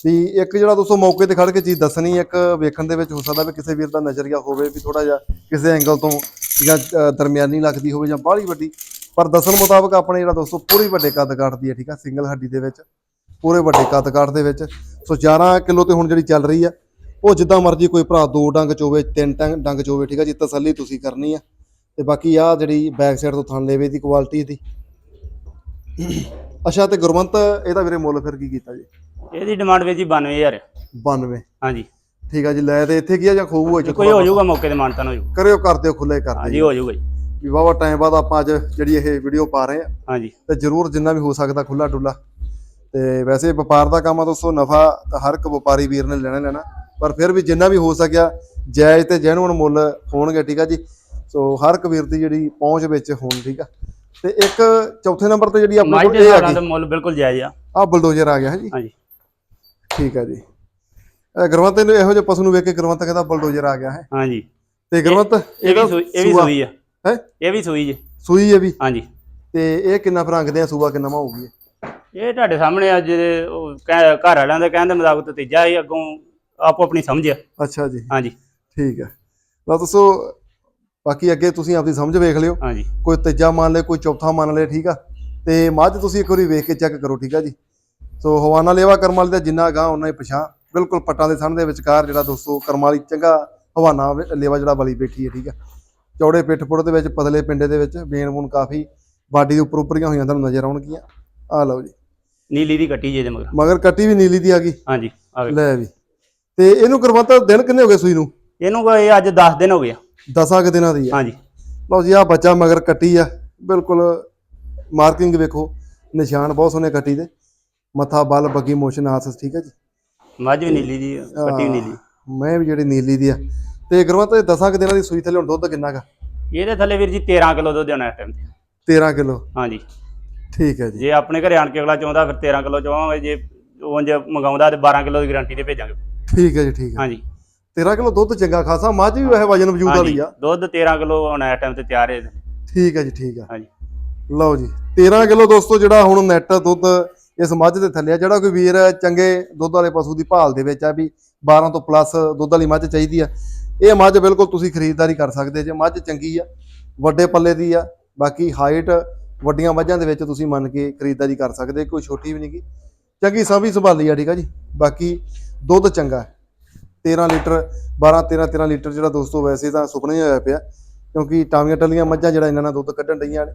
ਵੀ ਇੱਕ ਜਿਹੜਾ ਦੋਸਤੋ ਮੌਕੇ ਤੇ ਖੜ ਕੇ ਚੀਜ਼ ਦੱਸਣੀ, ਇੱਕ ਵੇਖਣ ਦੇ ਵਿੱਚ ਹੋ ਸਕਦਾ ਵੀ ਕਿਸੇ ਵੀਰ ਦਾ ਨਜ਼ਰੀਆ ਹੋਵੇ ਵੀ ਥੋੜਾ ਜਿਹਾ ਕਿਸੇ ਐਂਗਲ ਤੋਂ ਜਾਂ ਦਰਮਿਆਨੀ ਲੱਗਦੀ ਹੋਵੇ ਜਾਂ ਬਾਹਲੀ ਵੱਡੀ। ਪਰ ਦੱਸਣ ਮੁਤਾਬਕ ਆਪਣੇ ਜਿਹੜਾ ਦੋਸਤੋ ਪੂਰੀ ਵੱਡੇ ਕੱਦ ਕਾਠ ਦੀ ਹੈ ਠੀਕ ਆ ਸਿੰਗਲ ਹੱਡੀ ਦੇ ਵਿੱਚ, ਪੂਰੇ ਵੱਡੇ ਕੱਦ ਕਾਠ ਦੇ ਵਿੱਚ। ਸੋ 11 ਕਿਲੋ ਤੇ ਹੁਣ ਜਿਹੜੀ ਚੱਲ ਰਹੀ ਆ ਉਹ ਜਿੱਦਾਂ ਮਰਜ਼ੀ ਕੋਈ ਭਰਾ ਦੋ ਡੰਗ ਚੋਵੇ ਤਿੰਨ ਟੰਗ ਡੰਗ ਚੋਵੇ ਠੀਕ ਆ ਜੀ ਤਸੱਲੀ ਤੁਸੀਂ ਕਰਨੀ ਆ। ਤੇ ਬਾਕੀ ਆ ਜਿਹੜੀ ਬੈਕ ਸਾਈਡ ਤੋਂ ਥਣ ਲੇਵੇ ਦੀ ਕੁਆਲਿਟੀ ਦੀ। ਅੱਛਾ ਤੇ ਗੁਰਵੰਤ ਇਹਦਾ ਵੀਰੇ ਮੁੱਲ ਫਿਰ ਕੀ ਕੀਤਾ ਜੀ? ਇਹਦੀ ਡਿਮਾਂਡ ਵੀਰ ਜੀ 92000 92 ਹਾਂਜੀ। ਠੀਕ ਆ ਜੀ ਲੈ ਤੇ ਇੱਥੇ ਕੀ ਆ ਜਾਂ ਖੋਬੂ ਹੋਏ ਜੇ ਕੋਈ ਹੋ ਜਾਊਗਾ ਮੌਕੇ ਤੇ ਮਾਨਤਾਨ ਹੋ ਕਰਿਓ ਕਰ ਦਿਓ ਖੁੱਲੇ ਕਰ ਹਾਂਜੀ ਦਿਓ ਹੋ ਜਾਊਗਾ ਜੀ। ਵੀ ਵਾਵਾ ਟਾਈਮ ਬਾਅਦ ਆਪਾਂ ਅੱਜ ਜਿਹੜੀ ਇਹ ਵੀਡੀਓ ਪਾ ਰਹੇ ਆ। ਹਾਂਜੀ। ਤੇ ਜਰੂਰ ਜਿੰਨਾ ਵੀ ਹੋ ਸਕਦਾ ਖੁੱਲਾ ਡੁੱਲਾ ਤੇ ਵੈਸੇ ਵਪਾਰ ਦਾ ਕੰਮ ਆ ਦੋਸਤੋ ਨਫਾ ਹਰ ਇੱਕ ਵਪਾਰੀ ਵੀਰ ਨੇ ਲੈਣਾ ਹੀ ਲੈਣਾ। ਪਰ ਫਿਰ ਵੀ ਜਿੰਨਾ ਵੀ ਹੋ ਸਕਿਆ ਜਾਇਜ਼ ਤੇ ਜੈਨੂਨ ਮੁੱਲ ਹੋਣਗੇ ਠੀਕ ਆ ਜੀ? ਸੋ ਹਰ ਇੱਕ ਵੀਰ ਦੀ ਜਿਹੜੀ ਪਹੁੰਚ ਵਿੱਚ ਹੋਣ ਠੀਕ ਆ? ਤੇ ਇੱਕ ਚੌਥੇ ਨੰਬਰ ਤੇ ਜਿਹੜੀ ਆਪਣੇ ਕੋਲ ਇਹ ਆ ਤਾਂ ਮੁੱਲ ਬਿਲਕੁਲ ਜਾਇਜ਼ ਆ। ਆ ਬਲਡੋਜ਼ਰ ਆ ਗਿਆ ਹੈ ਜੀ ਹਾਂਜੀ। ਠੀਕ ਆ ਜੀ। ਇਹ ਗੁਰਵੰਤ ਨੂੰ ਇਹੋ ਜਿਹੇ ਪਸ਼ੂ ਨੂੰ ਵੇਖ ਕੇ ਗੁਰਵੰਤ ਕਹਿੰਦਾ ਬਲਡੋਜ਼ਰ ਆ ਗਿਆ ਹੈ? ਹਾਂਜੀ। ਤੇ ਗੁਰਵੰਤ ਇਹ ਵੀ ਸੂਈ ਇਹ ਵੀ ਸੂਈ ਆ। ਹੈ? ਇਹ ਵੀ ਸੂਈ ਜੀ। ਸੂਈ ਹੈ ਵੀ। ਹਾਂਜੀ। ਤੇ ਇਹ ਕਿੰਨਾ ਫਰੰਗਦੇ ਆ ਸੂਆ ਕਿੰਨਾ ਹੋਊਗੀ? ਇਹ ਤੁਹਾਡੇ ਸਾਹਮਣੇ ਅੱਜ ਘਰ ਵਾਲਿਆਂ ਦਾ ਕਹਿਣ ਦੇ ਮੁਤਾਬਕ ਤੇ ਤੀਜਾ ਹੀ ਅੱਗੋਂ ਆਪੋ ਆਪਣੀ ਸਮਝ ਆ। ਅੱਛਾ ਜੀ। ਹਾਂਜੀ। ਠੀਕ ਹੈ। ਲਓ ਦੱਸੋ ਬਾਕੀ ਅੱਗੇ ਤੁਸੀਂ ਆਪਦੀ ਸਮਝ ਵੇਖ ਲਿਓ। ਹਾਂਜੀ। ਕੋਈ ਤੀਜਾ ਮੰਨ ਲੇ ਕੋਈ ਚੌਥਾ ਮੰਨ ਲੇ ਠੀਕ ਆ। ਤੇ ਮੱਝ ਤੁਸੀਂ ਇੱਕ ਵਾਰੀ ਵੇਖ ਕੇ ਚੈੱਕ ਕਰੋ ਠੀਕ ਆ ਜੀ। ਸੋ ਹਵਾਨਾ ਲੇਵਾ ਕਰਮ ਵਾਲੀ ਦਾ ਜਿੰਨਾ ਗਾਂ ਉਹਨਾਂ ਹੀ ਪਛਾਣ ਬਿਲਕੁਲ ਪੱਟਾਂ ਦੇ ਸਣ ਦੇ ਵਿਚਕਾਰ ਜਿਹੜਾ ਦੋਸਤੋ ਕਰਮ ਵਾਲੀ ਚੰਗਾ ਹਵਾਨਾ ਲੇਵਾ ਜਿਹੜਾ ਬਲੀ ਬੈਠੀ ਹੈ ਠੀਕ ਆ। ਚੌੜੇ ਪਿੱਠ ਪੁੱਟ ਦੇ ਵਿੱਚ ਪਤਲੇ ਪਿੰਡੇ ਦੇ ਵਿੱਚ ਬੇਨ ਬੂਨ ਕਾਫੀ ਬਾਡੀ ਦੇ ਉੱਪਰ ਉੱਪਰੀਆਂ ਹੋਈਆਂ ਤੁਹਾਨੂੰ ਨਜ਼ਰ ਆਉਣਗੀਆਂ। ਆ ਲਓ ਜੀ। ਨੀਲੀ ਦੀ ਕੱਟੀ ਜੇ ਇਹਦੇ ਮਗਰ। ਮਗਰ ਕੱਟੀ ਵੀ ਨੀਲੀ ਦੀ ਆ ਗਈ। ਹਾਂਜੀ ਆ। ਲੈ ਵੀ। ਤੇ ਇਹਨੂੰ ਕਰਵਾਤਾ ਦਿਨ ਕਿੰਨੇ ਹੋ ਗਏ ਸੂਈ ਨੂੰ? ਇਹਨੂੰ ਕੋਈ ਅੱਜ 10 ਦਿਨ ਹੋ ਗਏ ਆ। ਦਸਾਂ ਕੁ ਦਿਨਾਂ ਦੀ ਆ। ਹਾਂਜੀ। ਲਓ ਜੀ ਆ ਬੱਚਾ ਮਗਰ ਕੱਟੀ ਆ। ਬਿਲਕੁਲ ਮਾਰਕਿੰਗ ਵੇਖੋ ਨਿਸ਼ਾਨ ਬਹੁਤ ਸੋਹਣੇ ਕੱਟੀ ਦੇ। ਮੱਥਾ ਬਲ ਬੱਗੀ ਮੋਸ਼ਨ ਆਸਸ ਠੀਕ ਹੈ ਜੀ? ਮੱਝ ਵੀ ਨੀਲੀ ਦੀ ਆ, ਕੱਟੀ ਵੀ ਨੀਲੀ। ਮੈਂ ਵੀ ਜਿਹੜੀ ਨੀਲੀ ਦੀ ਆ। ਤੇ ਗੁਰਵੰਤ ਇਹ ਦਸਾਂ ਕੁ ਦਿਨਾਂ ਦੀ ਸੂਈ ਥੱਲੇ ਹੁਣ ਦੁੱਧ ਕਿੰਨਾ ਗਾ? ਇਹਦੇ ਥੱਲੇ ਵੀਰ ਜੀ 13 ਕਿਲੋ ਦੁੱਧ ਆਉਣਾ ਇਸ ਟਾਈਮ ਤੇ। 13 ਕਿਲੋ? ਹਾਂਜੀ। ਠੀਕ ਹੈ ਜੀ। ਜੇ ਆਪਣੇ ਘਰੇ ਆਣ ਕੇ ਅਗਲਾ ਚਾਹੁੰਦਾ ਫਿਰ 13 ਕਿਲੋ ਚਾਹਾਂਗੇ ਜੇ ਉਂਝ ਮੰਗਾਉਂਦਾ ਤੇ 12 ਕਿਲੋ ਦੀ ਗਾਰੰਟੀ ਤੇ ਭੇਜਾਂਗੇ। ਠੀਕ ਹੈ ਜੀ ਠੀਕ ਹੈ। ਹਾਂਜੀ। 13 ਕਿਲੋ ਦੁੱਧ ਚੰਗਾ ਖਾਸਾ ਮੱਝ ਵੀ ਵੈਸੇ ਵਜਨ ਵਜੂਦ ਵਾਲੀ ਆ। ਦੁੱਧ 13 ਕਿਲੋ ਹੁਣ ਇਸ ਟਾਈਮ ਤੇ ਤਿਆਰ ਹੈ ਠੀਕ ਹੈ ਜੀ ਠੀਕ ਹੈ। ਹਾਂਜੀ। ਲਓ ਜੀ 13 ਕਿਲੋ ਦੋਸਤੋ ਜਿਹੜਾ ਹੁਣ ਨੈਟ ਦੁੱਧ ਇਸ ਮੱਝ ਦੇ ਥੱਲੇ ਆ ਜਿਹੜਾ ਕੋਈ ਵੀਰ ਚੰਗੇ ਦੁੱਧ ਵਾਲੇ ਪਸ਼ੂ ਦੀ ਭਾਲ ਦੇ ਵਿੱਚ ਆ ਵੀ 12 ਤੋਂ ਪਲੱਸ ਦੁੱਧ ਵਾਲੀ ਮੱਝ ਚਾਹੀਦੀ ਆ ਇਹ ਮੱਝ ਬਿਲਕੁਲ ਤੁਸੀਂ ਖਰੀਦਦਾਰੀ ਕਰ ਸਕਦੇ ਜੇ ਮੱਝ ਚੰਗੀ ਆ ਵੱਡੇ ਪੱਲੇ ਦੀ ਆ ਬਾਕੀ ਹਾਈਟ ਵੱਡੀਆਂ ਮੱਝਾਂ ਦੇ ਵਿੱਚ ਤੁਸੀਂ ਮੰਨ ਕੇ ਖਰੀਦਦਾਰੀ ਕਰ ਸਕਦੇ ਕੋਈ ਛੋਟੀ ਵੀ ਨਹੀਂਗੀ ਚੰਗੀ ਸਾਂਭੀ ਸੰਭਾਲੀ ਆ ਠੀਕ ਆ ਜੀ। ਬਾਕੀ ਦੁੱਧ ਚੰਗਾ ਹੈ। 13 ਲੀਟਰ 12 13 13 ਲੀਟਰ ਜਿਹੜਾ ਦੋਸਤੋ ਵੈਸੇ ਤਾਂ ਸੁਪਨਾ ਹੀ ਹੋਇਆ ਪਿਆ ਕਿਉਂਕਿ ਟਾਵੀਆਂ ਟੱਲੀਆਂ ਮੱਝਾਂ ਜਿਹੜਾ ਇਹਨਾਂ ਨਾਲ ਦੁੱਧ ਕੱਢਣ ਡਈਆਂ ਨੇ।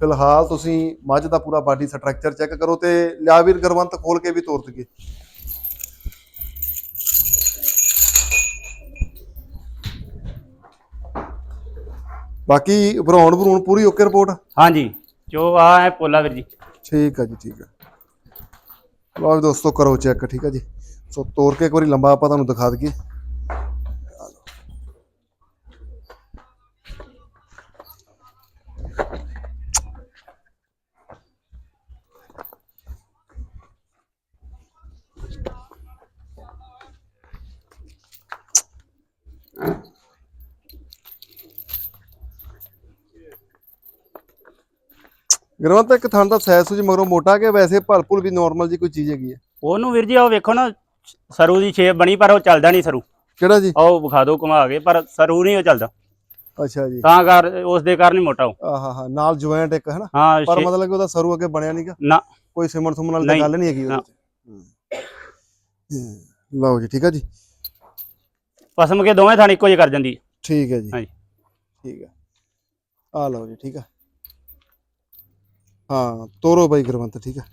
ਫਿਲਹਾਲ ਤੁਸੀਂ ਮੱਝ ਦਾ ਪੂਰਾ ਬਾਡੀ ਸਟਰਕਚਰ ਚੈੱਕ ਕਰੋ ਤੇ ਲਿਆ ਵੀਰ ਗਰਵੰਤ ਖੋਲ ਕੇ ਵੀ ਤੋਰ ਦਈਏ। ਬਾਕੀ ਭਰਾਉਣ ਭਰੂਣ ਪੂਰੀ ਓਕੇ ਰਿਪੋਰਟ ਹਾਂਜੀ ਜੋ ਆ ਹੈ ਪੋਲਾ ਵੀਰ ਜੀ। ਠੀਕ ਆ ਜੀ ਠੀਕ ਆ। ਲਓ ਦੋਸਤੋ ਕਰੋ ਚੈੱਕ ਠੀਕ ਆ ਜੀ। ਸੋ ਤੋਰ ਕੇ ਇੱਕ ਵਾਰੀ ਲੰਬਾ ਆਪਾਂ ਤੁਹਾਨੂੰ ਦਿਖਾ ਦਈਏ। ਗਰਵੰਤ, ਇੱਕ ਥਣ ਦਾ ਸਾਈਜ਼ ਸੁਜ ਮਗਰੋਂ ਮੋਟਾ ਕਿ ਵੈਸੇ ਭਲਪੁਲ ਵੀ ਨਾਰਮਲ ਜੀ ਕੋਈ ਚੀਜ਼ ਹੈਗੀ ਹੈ? ਉਹਨੂੰ ਵੀਰ ਜੀ ਆਹ ਵੇਖੋ ਨਾ ਸਰੂ ਦੀ ਸ਼ੇਪ ਬਣੀ ਪਰ ਉਹ ਚੱਲਦਾ ਨਹੀਂ ਸਰੂ ਕਿਹੜਾ ਜੀ? ਉਹ ਵਿਖਾ ਦਿਓ ਘੁਮਾ ਕੇ ਪਰ ਸਰੂ ਨਹੀਂ ਉਹ ਚੱਲਦਾ। ਅੱਛਾ ਜੀ। ਤਾਂ ਕਰ ਉਸ ਦੇ ਕਾਰਨ ਹੀ ਮੋਟਾ ਉਹ। ਆਹਾ ਹਾ ਨਾਲ ਜੁਆਇੰਟ ਇੱਕ ਹੈ ਨਾ ਹਾਂ ਪਰ ਮਤਲਬ ਕਿ ਉਹਦਾ ਸਰੂ ਅੱਗੇ ਬਣਿਆ ਨਹੀਂਗਾ ਨਾ। ਕੋਈ ਸਿਮਰ ਸੁਮਨ ਨਹੀਂ, ਗੱਲ ਨਹੀਂ ਹੈਗੀ ਉਹਦੇ। ਲਓ ਜੀ ਠੀਕ ਹੈ ਜੀ? ਪਸਮ ਕੇ ਦੋਵੇਂ ਥਾਣ ਇੱਕੋ ਜਿਹੇ ਕਰ ਜਾਂਦੀ। ਠੀਕ ਹੈ ਜੀ। ਹਾਂਜੀ। ਠੀਕ ਹੈ ਆ ਲਓ ਜੀ ਠੀਕ ਹੈ ਹਾਂ ਤੋਰੋ ਬਾਈ ਗੁਰਵੰਤ ਠੀਕ ਹੈ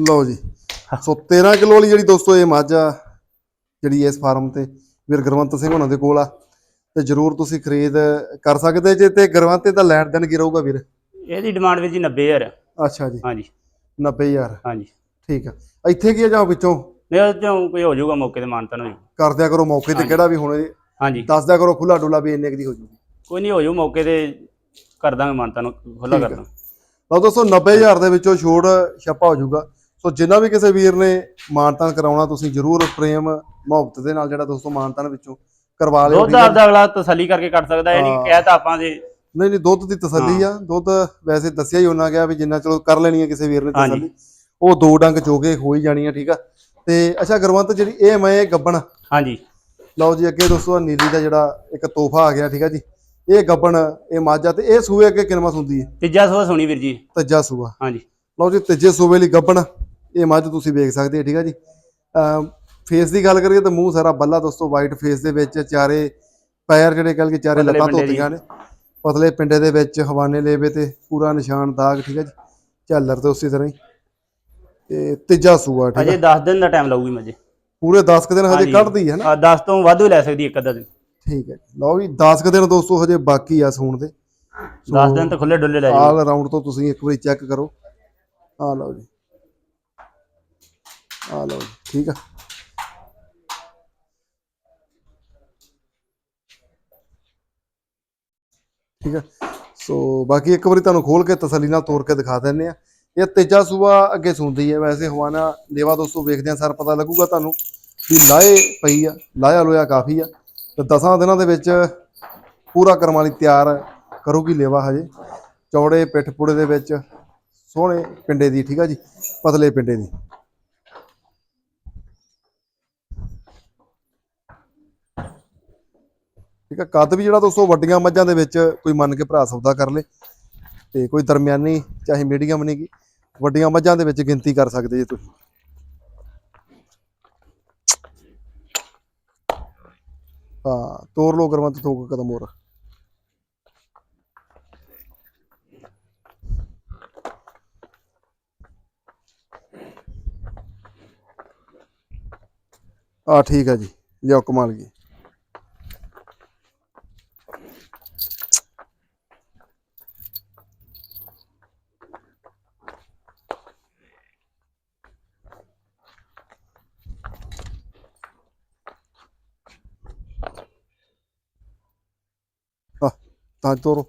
ਲਓ ਜੀ। ਸੋ 13 ਕਿਲੋ ਵਾਲੀ ਜਿਹੜੀ ਦੋਸਤੋ ਇਹ ਮੱਝ ਆ ਜਿਹੜੀ ਇਸ ਫਾਰਮ ਤੇ ਵੀਰ ਗੁਰਵੰਤ ਸਿੰਘ ਉਹਨਾਂ ਦੇ ਕੋਲ ਆ ਤੇ ਜਰੂਰ ਤੁਸੀਂ ਖਰੀਦ ਕਰ ਸਕਦੇ ਜੇ ਤੇ ਗੁਰਵੰਤ ਤੇ ਤਾਂ ਲੈਣ ਦੇਣ ਕੀ ਰਹੂਗਾ ਵੀਰ? ਇਹਦੀ ਡਿਮਾਂਡ ਜੀ 90000 ਅੱਛਾ ਜੀ। ਹਾਂਜੀ। 90000 ਹਾਂਜੀ। ਠੀਕ ਆ। ਇੱਥੇ ਕੀ ਆ ਜਾਂ ਵਿੱਚੋਂ? ਨਹੀਂ ਚੋਂ ਕੋਈ ਹੋ ਜਾਊਗਾ ਮੌਕੇ ਤੇ ਮਾਨਤਨ ਹੋ ਜਾਊ ਕਰ ਦਿਆ ਕਰੋ ਮੌਕੇ ਤੇ ਕਿਹੜਾ ਵੀ ਹੁਣ ਹਾਂਜੀ। ਦੱਸ ਦਿਆ ਕਰੋ ਖੁੱਲਾ ਡੁੱਲਾ ਵੀ ਇੰਨੇ ਕੁ ਦੀ ਹੋ ਜੂਗੀ ਕੋਈ ਨਹੀਂ ਹੋ ਜਾਊ ਮੌਕੇ ਤੇ ਕਰ ਦਾਂਗੇ ਮਾਨਤਨ ਖੁੱਲਾ ਕਰ। ਦਾਂਗੇ। ਲਓ ਦੋਸਤੋ 90000 ਦੇ ਵਿੱਚੋਂ ਛੋੜ ਛਾਪਾ ਹੋ ਜਾਊਗਾ। ਸੋ ਜਿੰਨਾ ਵੀ ਕਿਸੇ ਵੀਰ ਨੇ ਮਾਨਤਾਨ ਕਰਾਉਣਾ ਤੁਸੀਂ ਜਰੂਰ ਪ੍ਰੇਮ ਮੁਹੱਬਤ ਦੇ ਨਾਲ ਜਿਹੜਾ ਦੋਸਤੋ ਮਾਨਤਾਨ ਵਿੱਚੋਂ ਕਰਵਾ ਲਿਓ ਦੁੱਧ? ਆਪਦਾ ਅਗਲਾ ਤਸੱਲੀ ਕਰਕੇ ਕੱਟ ਸਕਦਾ ਇਹ ਨਹੀਂ ਹਾਂ। ਕਹਿ ਤਾਂ ਆਪਾਂ ਦੇ ਨਹੀਂ ਨਹੀਂ ਦੁੱਧ ਦੀ ਤਸੱਲੀ ਆ। ਦੁੱਧ ਵੈਸੇ ਦੱਸਿਆ ਹੀ ਉਹਨਾਂ ਗਿਆ ਵੀ ਜਿੰਨਾ ਚਲੋ ਕਰ ਲੈਣੀ ਆ ਕਿਸੇ ਵੀਰ ਨੇ। ਤਸੱਲੀ। ਉਹ ਦੋ ਡੰਗ ਚੋਗੇ ਹੋ ਹੀ ਜਾਣੀ ਆ ਠੀਕ ਆ। ਤੇ ਅੱਛਾ ਗੁਰਵੰਤ ਜਿਹੜੀ ਇਹ ਮੈਂ ਗੱਬਣ। ਹਾਂਜੀ। ਲਓ ਜੀ ਅੱਗੇ ਦੋਸਤੋ ਨੀਲੀ ਦਾ ਜਿਹੜਾ ਇੱਕ ਤੋਹਫਾ ਆ ਗਿਆ ਠੀਕ ਆ ਜੀ। ਇਹ ਗੱਬਣ ਇਹ ਮਾਝਾ ਤੇ ਇਹ ਸੂਏ ਅੱਗੇ ਕਿਨਮਾ ਹੁੰਦੀ ਹੈ? ਤੀਜਾ ਸਵਾ ਸੁਣੀ ਵੀਰ ਜੀ। ਤੀਜਾ ਸੂਆ। ਹਾਂਜੀ। ਲਓ ਜੀ ਤੀਜੇ ਸੂਬੇ ਲਈ ਗੱਬਣ। ਇਹ ਮੱਝ ਤੁਸੀਂ ਵੇਖ ਸਕਦੇ ਹੋ ਠੀਕ ਆ ਜੀ। ਫੇਸ ਦੀ ਗੱਲ ਕਰੀਏ ਤਾਂ ਮੂੰਹ ਸਾਰਾ ਬੱਲਾ ਦੋਸਤੋ ਵਾਈਟ ਫੇਸ ਦੇ ਵਿੱਚ ਚਾਰੇ ਪੈਰ ਜਿਹੜੇ ਲਈਏ ਚਾਰੇ ਲੱਤਾਂ। ਧੋਤੀਆਂ ਨੇ। ਪਤਲੇ ਪਿੰਡੇ ਦੇ ਵਿੱਚ ਹਵਾਨੇ ਲੇਵੇ ਤੇ ਪੂਰਾ ਨਿਸ਼ਾਨ ਦਾਗ ਠੀਕ ਆ ਜੀ। ਝਾਲਰ ਤੇ ਉਸੇ ਤਰ੍ਹਾਂ ਹੀ। ਤੇ ਤੀਜਾ ਸੂਆ ਠੀਕ ਅਜੇ ਆ 10 ਦਿਨ ਦਾ ਟਾਈਮ ਲੱਗੂਗੀ ਮੱਝੇ। ਪੂਰੇ 10 ਕੁ ਦਿਨ ਹਜੇ। ਕੱਢਦੀ ਹੈ ਨਾ? ਆ 10 ਤੋਂ ਵੱਧ ਵੀ ਲੈ ਸਕਦੀ ਇੱਕ ਅੱਧਾ ਦਿਨ। ਠੀਕ ਹੈ। ਲਓ ਵੀ 10 ਕੁ ਦਿਨ ਦੋਸਤੋ ਹਜੇ ਬਾਕੀ ਆ ਸੂਣ ਦੇ। 10 ਦਿਨ ਤਾਂ ਖੁੱਲੇ ਡੁੱਲੇ ਲੈ ਜਾਓ। ਆਲ ਰਾਉਂਡ ਤੋਂ ਤੁਸੀਂ ਇੱਕ ਵਾਰੀ ਚੈੱਕ ਕਰੋ। ਆ ਲਓ ਜੀ। ਆ ਲਓ ਠੀਕ ਆ। ਠੀਕ ਆ। ਸੋ ਬਾਕੀ ਇੱਕ ਵਾਰੀ ਤੁਹਾਨੂੰ ਖੋਲ ਕੇ ਤਸੱਲੀ ਨਾਲ ਤੋੜ ਕੇ ਦਿਖਾ ਦਿੰਨੇ ਆ। ਇਹ ਤੇਜਾ ਸੂਆ ਅੱਗੇ ਸੁਣਦੀ ਹੈ। ਵੈਸੇ ਹਵਾਨਾ ਲੇਵਾ ਦੋਸਤੋ ਵੇਖਦੇ ਆ ਸਰ ਪਤਾ ਲੱਗੂਗਾ ਤੁਹਾਨੂੰ ਵੀ ਲਾਏ ਪਈ ਆ ਲਾਇਆ ਲੋਇਆ ਕਾਫੀ ਆ। ਤੇ ਦਸਾਂ ਦਿਨਾਂ ਦੇ ਵਿੱਚ ਪੂਰਾ ਕਰਮ ਵਾਲੀ ਤਿਆਰ ਕਰੂਗੀ ਲੇਵਾ ਹਜੇ। ਚੌੜੇ ਪਿੱਠ ਪੁੜੇ ਦੇ ਵਿੱਚ ਸੋਹਣੇ ਪਿੰਡੇ ਦੀ, ਠੀਕ ਆ ਜੀ, ਪਤਲੇ ਪਿੰਡੇ ਦੀ। ਠੀਕ ਆ, ਕੱਦ ਵੀ ਜਿਹੜਾ ਦੋਸਤੋ ਵੱਡੀਆਂ ਮੱਝਾਂ ਦੇ ਵਿੱਚ ਕੋਈ ਮੰਨ ਕੇ ਭਰਾ ਸੌਦਾ ਕਰ ਲੇ ਤੇ ਕੋਈ ਦਰਮਿਆਨੀ ਚਾਹੇ ਮੀਡੀਅਮ ਨਹੀਂ ਗੀ, ਵੱਡੀਆਂ ਮੱਝਾਂ ਦੇ ਵਿੱਚ ਗਿਣਤੀ ਕਰ ਸਕਦੇ ਜੇ ਤੁਸੀਂ। ਹਾਂ, ਤੋਰ ਲੋ ਕਰਮਾ ਤੇ ਥੋਕ ਕਦਮ ਹੋਰ। ਆ ਠੀਕ ਹੈ ਜੀ ਲਿਓ ਕਮਾਲ ਗਈ ਆ ਤਾਂ ਤੋਰੋ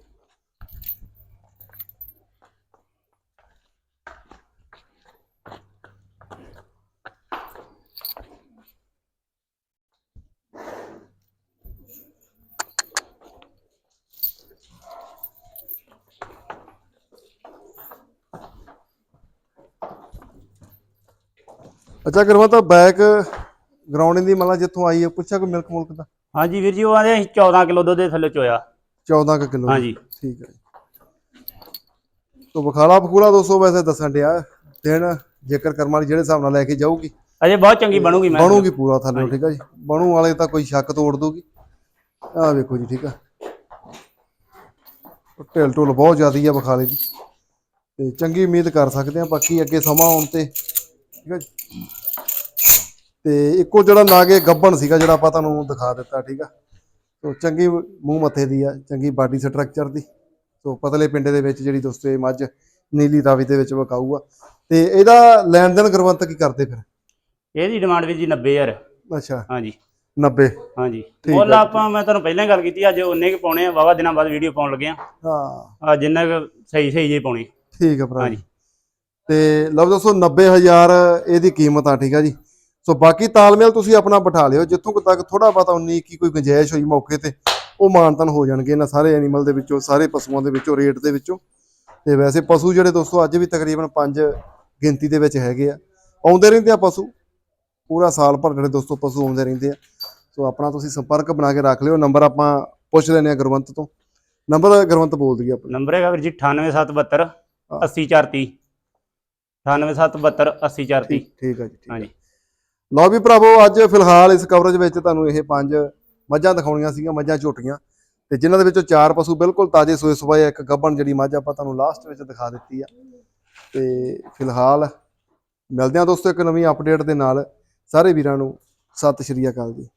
ਅੱਛਾ ਕਰਵਾ ਤਾਂ ਬੈਕ ਗਰਾਊਂਡਿੰਗ ਦੀ ਮਤਲਬ ਜਿੱਥੋਂ ਆਈ ਹੈ, ਪੁੱਛਿਆ ਕੋਈ ਮਿਲਕ ਮੁਲਕ ਦਾ? ਹਾਂਜੀ ਵੀਰ ਜੀ, ਉਹ ਆਂਦੇ ਅਸੀਂ 14 ਕਿਲੋ ਦੁੱਧ ਦੇ ਥੱਲੇ ਚੋਇਆ। 14 ਕੁ ਕਿਲੋ ਹਾਂਜੀ। ਠੀਕ ਹੈ ਤੋ ਬਖਾਲਾ ਬਖੂਲਾ ਦੋਸਤੋ ਵੈਸੇ ਦੱਸਣ ਡਿਆ ਦਿਨ ਜੇਕਰ ਕਰਮ ਵਾਲੀ ਜਿਹੜੇ ਹਿਸਾਬ ਨਾਲ ਲੈ ਕੇ ਜਾਊਗੀ ਅਜੇ ਬਹੁਤ ਚੰਗੀ ਬਣੂਗੀ ਮੈਂ ਬਣੂਗੀ ਪੂਰਾ ਥੱਲੇ ਠੀਕ ਆ ਜੀ। ਬਣੂ ਵਾਲੇ ਤਾਂ ਕੋਈ ਸ਼ੱਕ ਤੋੜ ਦੂਗੀ ਆਹ ਵੇਖੋ ਜੀ ਠੀਕ ਆ ਢਿੱਲ ਢੁੱਲ ਬਹੁਤ ਜ਼ਿਆਦੀ ਆ ਬਖਾਲੇ ਦੀ। ਤੇ ਚੰਗੀ ਉਮੀਦ ਕਰ ਸਕਦੇ ਆ ਬਾਕੀ ਅੱਗੇ ਸਮਾਂ ਆਉਣ ਤੇ ਠੀਕ ਆ ਜੀ। ਤੇ ਇੱਕੋ ਜਿਹੜਾ ਨਾਗੇ ਗੱਬਣ ਸੀਗਾ ਜਿਹੜਾ ਆਪਾਂ ਤੁਹਾਨੂੰ ਦਿਖਾ ਦਿੱਤਾ ਠੀਕ ਆ ਸੋ ਚੰਗੀ ਮੂੰਹ ਮੱਥੇ ਦੀ ਆ ਚੰਗੀ ਬਾਡੀ ਸਟਰਕਚਰ ਦੀ। ਸੋ ਪਤਲੇ ਪਿੰਡੇ ਦੇ ਵਿੱਚ ਜਿਹੜੀ ਦੋਸਤੋ ਇਹ ਮੱਝ ਨੀਲੀ ਰਾਵੀ ਦੇ ਵਿੱਚ ਵਿਕਾਊ ਆ ਤੇ ਇਹਦਾ ਲੈਣ ਦੇਣ ਗੁਰਵੰਤ ਕੀ ਕਰਦੇ ਫਿਰ? ਇਹਦੀ ਡਿਮਾਂਡ ਵੀਰ ਜੀ 90000 ਅੱਛਾ। ਹਾਂਜੀ। 90 ਹਾਂਜੀ। ਮੁੱਲ ਆਪਾਂ ਮੈਂ ਤੁਹਾਨੂੰ ਪਹਿਲਾਂ ਗੱਲ ਕੀਤੀ ਅੱਜ ਉਹਨੇ ਕਿ ਪਾਉਣੇ ਆ ਵਾਵਾ ਦਿਨਾਂ ਬਾਅਦ ਵੀਡੀਓ ਪਾਉਣ ਲੱਗੇ ਆ। ਹਾਂ। ਆ ਜਿੰਨਾ ਕੁ ਸਹੀ ਸਹੀ ਜੇ ਪਾਉਣੇ। ਠੀਕ ਆ ਭਰਾ ਹਾਂਜੀ। ਤੇ ਲਓ ਦੋਸਤੋ 90000 ਇਹਦੀ ਕੀਮਤ ਆ ਠੀਕ ਆ ਜੀ। ਸੋ ਬਾਕੀ ਤਾਲਮੇਲ ਤੁਸੀਂ ਆਪਣਾ ਬਿਠਾ ਲਿਓ ਜਿੱਥੋਂ ਤੱਕ ਥੋੜਾ ਬਹੁਤਾ 19 ਕੀ ਕੋਈ ਗੁੰਜਾਇਸ਼ ਹੋਈ ਮੌਕੇ ਤੇ ਉਹ ਮਾਨਤਨ ਹੋ ਜਾਣਗੇ ਇਹਨਾਂ ਸਾਰੇ ਐਨੀਮਲ ਦੇ ਵਿੱਚੋਂ ਸਾਰੇ ਪਸ਼ੂਆਂ ਦੇ ਵਿੱਚੋਂ ਰੇਟ ਦੇ ਵਿੱਚੋਂ। ਤੇ ਵੈਸੇ ਪਸ਼ੂ ਜਿਹੜੇ ਦੋਸਤੋ ਅੱਜ ਵੀ ਤਕਰੀਬਨ 5 ਗਿਣਤੀ ਦੇ ਵਿੱਚ ਹੈਗੇ ਆ। ਆਉਂਦੇ ਰਹਿੰਦੇ ਆ ਪਸ਼ੂ ਪੂਰਾ ਸਾਲ ਭਰ ਜਿਹੜੇ ਦੋਸਤੋ ਪਸ਼ੂ ਆਉਂਦੇ ਰਹਿੰਦੇ ਆ। ਸੋ ਆਪਣਾ ਤੁਸੀਂ ਸੰਪਰਕ ਬਣਾ ਕੇ ਰੱਖ ਲਿਓ ਨੰਬਰ ਆਪਾਂ ਪੁੱਛ ਲੈਨੇ ਆ ਗੁਰਵੰਤ ਤੋਂ। ਨੰਬਰ ਗੁਰਵੰਤ ਬੋਲ ਦਈਏ ਆਪਣਾ। ਨੰਬਰ ਹੈਗਾ ਵੀਰ ਜੀ 98772 80430 98772 80430 ਠੀਕ ਆ ਜੀ ਠੀਕ। ਲਓ ਵੀ ਭਰਾਵੋ, ਅੱਜ ਫਿਲਹਾਲ ਇਸ ਕਵਰੇਜ ਵਿੱਚ ਤੁਹਾਨੂੰ ਇਹ ਪੰਜ ਮੱਝਾਂ ਦਿਖਾਉਣੀਆਂ ਸੀਗੀਆਂ, ਮੱਝਾਂ ਝੋਟੀਆਂ। ਤੇ ਜਿਨ੍ਹਾਂ ਦੇ ਵਿੱਚੋਂ ਚਾਰ ਪਸ਼ੂ ਬਿਲਕੁਲ ਤਾਜ਼ੇ ਸੋਏ ਸਵਾਏ ਇੱਕ ਗੱਭਣ ਜਿਹੜੀ ਮੱਝ ਆਪਾਂ ਤੁਹਾਨੂੰ ਲਾਸਟ ਵਿੱਚ ਦਿਖਾ ਦਿੱਤੀ ਆ। ਤੇ ਫਿਲਹਾਲ ਮਿਲਦੇ ਹਾਂ ਦੋਸਤੋ ਇੱਕ ਨਵੀਂ ਅਪਡੇਟ ਦੇ ਨਾਲ। ਸਾਰੇ ਵੀਰਾਂ ਨੂੰ ਸਤਿ ਸ਼੍ਰੀ ਅਕਾਲ ਜੀ।